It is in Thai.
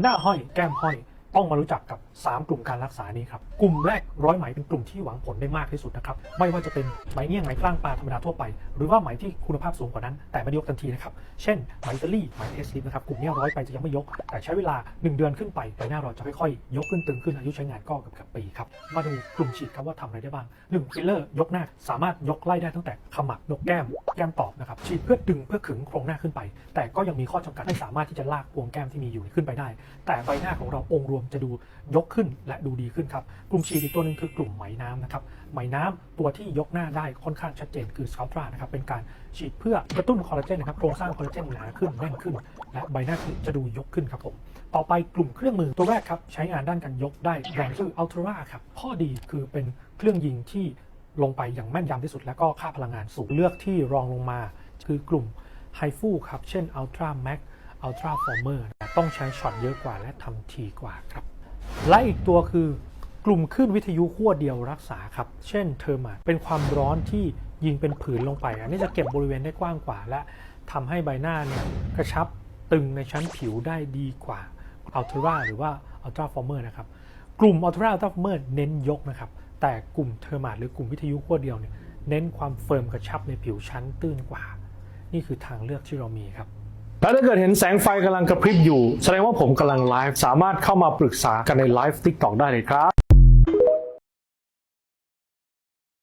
หน้าห้อย แก้มห้อย ต้องมารู้จักกับ 3 กลุ่มการรักษานี้ครับ กลุ่มแรกร้อยไหมเป็นกลุ่มที่หวังผลได้มากที่สุดนะครับ ไม่ว่าจะเป็นไหมเงี้ยงไหมกล้างปลาธรรมดาทั่วไป หรือว่าไหมที่คุณภาพสูงกว่านั้น แต่ไม่ยกทันทีนะครับ เช่นไหมตาลีไหมเทสลิปนะครับ กลุ่มเนี้ยร้อยไปจะยังไม่ยก แต่ใช้เวลา 1 เดือนขึ้นไปใบหน้าเราจะค่อยๆ ยกขึ้นตึงขึ้นอายุใช้งานก็เกือบกับปีครับ มาดูกลุ่มฉีดครับว่าทำอะไรได้บ้างหนึ่งฟิลเลอร์ยกหน้าสามารถยกไล่ได้ตั้งแต่ขมับนกแก้มแก้มตอบนะครับฉีดเพื่อดึงเพื่อขึงโครงหน้าขึ้นไป แต่ก็ยังมีข้อจำกัดไม่สามารถที่จะลากพวงแก้มที่มีอยู่ขึ้นไปได้ แต่ใบหน้าของเราองค์รวมจะดูยกขึ้นและดูดีขึ้นครับ กลุ่มฉีดอีกตัวหนึ่งคือกลุ่มไหมน้ำนะครับ ไหมน้ำตัวที่ยกหน้าได้ค่อนข้างชัดเจนคือส c าตรานะครับ เป็นการฉีดเพื่อกระตุ้นคอลลาเจนนะครับ โครงสร้างคอลลาเจนหนาขึ้นแน่นขึ้น และใบหน้าจะดูยกขึ้นครับผม ต่อไปกลุ่มเครื่องมือตัวแรกครับใช้งานด้านการยกได้แรงคืออัลตร้าครับ ข้อดีคือเป็นเครื่องยิงที่ลงไปอย่างแม่นยำที่สุด และก็ค่าพลังงานสูงเลือกที่รองลงมา คือกลุ่มไฮฟูครับ เช่น Ultra Max Ultra Former ต้องใช้ช็อตเยอะกว่าและทำทีกว่าครับ และอีกตัวคือกลุ่มคลื่นวิทยุขั้วเดียวรักษาครับ เช่นเทอร์มาเป็นความร้อนที่ยิงเป็นผืนลงไป อันนี้จะเก็บบริเวณได้กว้างกว่า และทำให้ใบหน้าเนี่ยกระชับตึงในชั้นผิวได้ดีกว่าอัลตร้าหรือว่าอัลตราฟอร์เมอร์นะครับ กลุ่มอัลตร้าอัลตราฟอร์เมอร์เน้นยกนะครับ แต่กลุ่มเทอร์มาหรือกลุ่มวิทยุขั้วเดียวเนี่ยเน้นความเฟิร์มกระชับในผิวชั้นตื้นกว่า นี่คือทางเลือกที่เรามีครับ แล้วถ้าเกิดเห็นแสงไฟกำลังกระพริบอยู่ แสดงว่าผมกำลังไลฟ์สามารถเข้ามาปรึกษากันในไลฟ์ทิกตอกได้เลยครับ